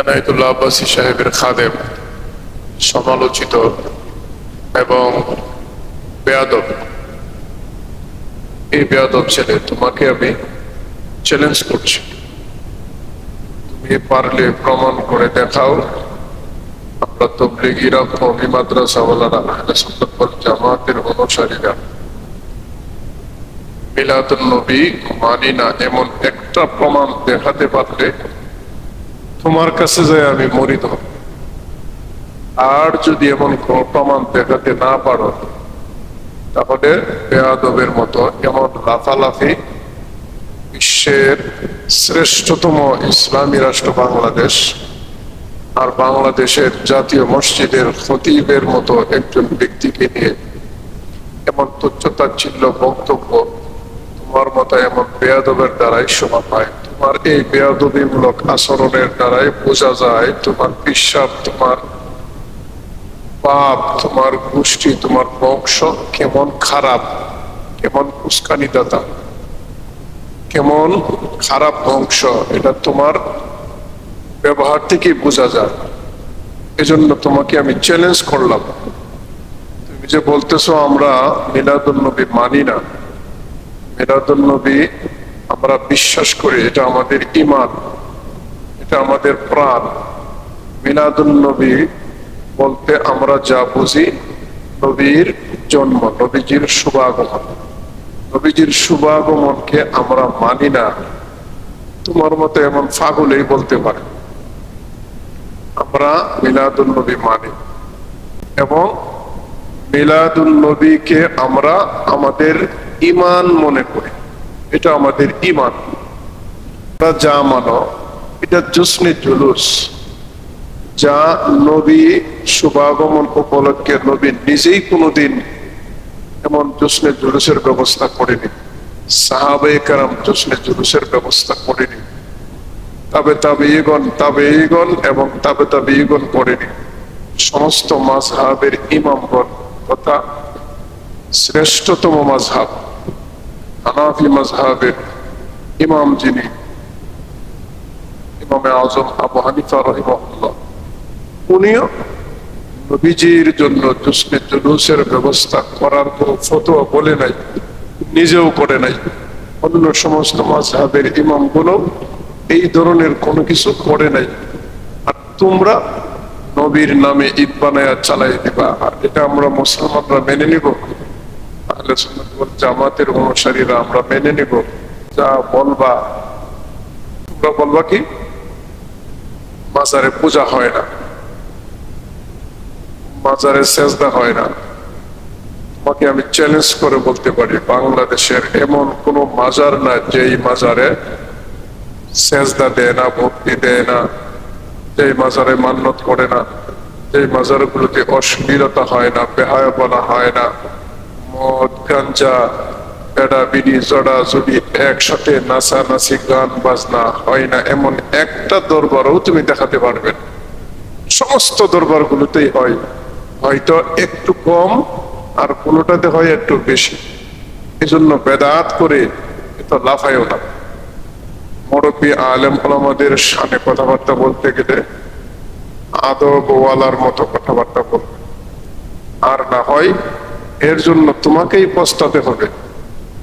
এনায়তুল্লাহ আব্বাসী সাহেবের খাদেম, সমালোচিত এবং বেয়াদব। এই বেয়াদব ছেলে, তোমাকে আমি চ্যালেঞ্জ করছি। তুমি পারলে প্রমাণ করে দেখাও। আমরা তবলিগিরা কমি মাদ্রাসাওয়ালারা জামাতের অনুসারীরা। মিলাদুন নবী মানি না, এমন একটা প্রমাণ দেখাতে পারলে তোমার কাছে যায় আমি মরিত হব। আর যদি এমন প্রমাণ দেখাতে না পারো, তাহলে বেয়াদবের মতো এমন লাফালাফি বিশ্বের শ্রেষ্ঠতম ইসলামী রাষ্ট্র বাংলাদেশ আর বাংলাদেশের জাতীয় মসজিদের খতিবের মতো একজন ব্যক্তিকে নিয়ে এমন তুচ্ছতাচ্ছিল্য বক্তব্য তোমার মতো এমন বেয়াদবের দ্বারাই শোভা পায় তোমার এই বেয়াদবিমূলক আচরণের দ্বারাই বোঝা যায় তোমার বিশ্বাস তোমার পাপ, তোমার গোষ্ঠী, তোমার বংশ কেমন খারাপ, কেমন উস্কানিদাতা, কেমন খারাপ বংশ, এটা তোমার ব্যবহার থেকেই বোঝা যায়। এজন্য তোমাকে আমি চ্যালেঞ্জ করলাম। তুমি যে বলতেছো আমরা মিলাদুল নবী মানি না। মিলাদুল নবী আমরা বিশ্বাস করি এটা আমাদের ইমান এটা আমাদের প্রাণ। মিলাদুল নবী বলতে আমরা যা বুঝি, নবীর জন্ম, নবীজির শুভাগমন। নবীজির শুভাগমনকে আমরা মানি না। তোমার মতো এমন ফাগুলেই বলতে পারে। আমরা মিলাদুল নবী মানি। এবং মিলাদুল নবীকে আমরা আমাদের ইমান মনে করি। এটা আমাদের ইমান আমরা যা মানো, এটা জুসনে জুলুস। যা নবী শুভাগমন উপলক্ষে নবী নিজেই কোনোদিন এমন জুসনে জুলুসের ব্যবস্থা করেনি। সাহাবে কারাম জুসনে জুলুসের ব্যবস্থা করেনি। তবে তবে ইগন তবে ইগন এবং তবে তবে ইগন করেনি। সমস্ত মাঝহাবের ইমামগণ তথা শ্রেষ্ঠতম মাঝহাব হানাফি মাঝহাবের ইমাম যিনি, ইমামে আজম আবু হানিফা রহিমুল্লাহ উনিও নবীজির জন্য জুসনে জুলুসের ব্যবস্থা করার কোনো ফতোয়া বলে নাই, নিজেও করে নাই। অন্য সমস্ত মাঝহাবের ইমামগুলো এই ধরনের কোনো কিছু করে নাই। আর তোমরা নবীর নামে ঈদ বানায়া চালাই দিবা। আর এটা আমরা মুসলমানরা মেনে নিব। জামাতের অনুসারীরা আমরা মেনে নিব। যা বলবা, তোমরা বলবা কি? মাজারে পূজা হয় না। মাজারে সেজদা হয় না। তোমাকে আমি চ্যালেঞ্জ করে বলতে পারি, বাংলাদেশের এমন কোন মাজার না যেই মাজারে সেজদা দেয় না, ভক্তি দেয় না, যেই মাজারে মান্যত করে না, যেই মাজারগুলোতে অশ্লীলতা হয় না বেহায়া বলা হয় না। মদ, গাঞ্জা, বেড়া, বিড়ি, জড়া, জড়ি একসাথে নাচানাচি, গান, বাজনা হয় না। এমন একটা দরবারও তুমি দেখাতে পারবে সমস্ত দরবার গুলোতেই হয়। হয়তো একটু কম আর কোনোটাতে হয় একটু বেশি। এজন্য বেদাত করে এত লাফায়ও না। মুরব্বী আলেম আমাদের সামনে কথাবার্তা বলতে গেলে আদব ওয়ালার মতো কথাবার্তা বলবে। আর না হয় এর জন্য তোমাকেই পস্তাতে হবে।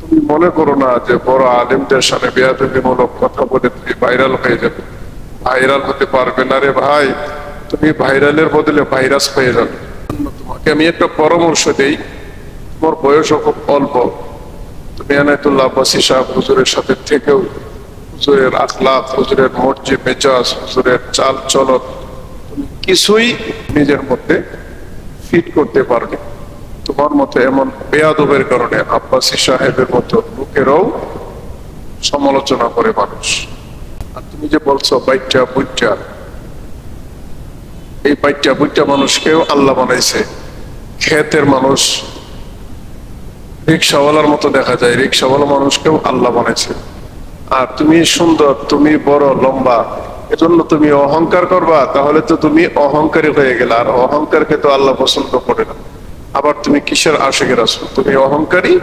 তুমি মনে করো না যে বড় আলেমদের সামনে বেয়াদবিমূলক কথা বলে তুমি ভাইরাল হয়ে যাবে। ভাইরাল হতে পারবে না রে ভাই। তুমি ভাইরালের বদলে ভাইরাস হয়ে যাবে। তোমাকে আমি একটা পরামর্শ দেই। তোমার বয়স খুব অল্প। তুমি আনায়তুল্লাহ আব্বাসী সাহেব হুজুরের সাথে থেকেও হুজুরের আখলাক হুজুরের মর্জি, মেজাজ, হুজুরের চাল চলন, তুমি কিছুই নিজের মধ্যে ফিট করতে পারবে তোমার মতো এমন বেয়াদবের কারণে আব্বাসী সাহেবের মতো লোকেরাও সমালোচনা করে মানুষ। আর তুমি যে বলছো বাইটা বুইটা এই বাইটা বুইটা মানুষকেও আল্লাহ বানাইছে। ক্ষেতের মানুষ, রিক্সাওয়ালার মতো দেখা যায়, রিক্সাওয়ালা মানুষকেও আল্লাহ বানাইছে। আর তুমি সুন্দর, তুমি বড়, লম্বা, এজন্য তুমি অহংকার করবা, তাহলে তো তুমি অহংকারী হয়ে গেলে, আর অহংকারকে তো আল্লাহ পছন্দ করে না। আবার তুমি কিসের আশেকের আছো? তুমি অহংকারী?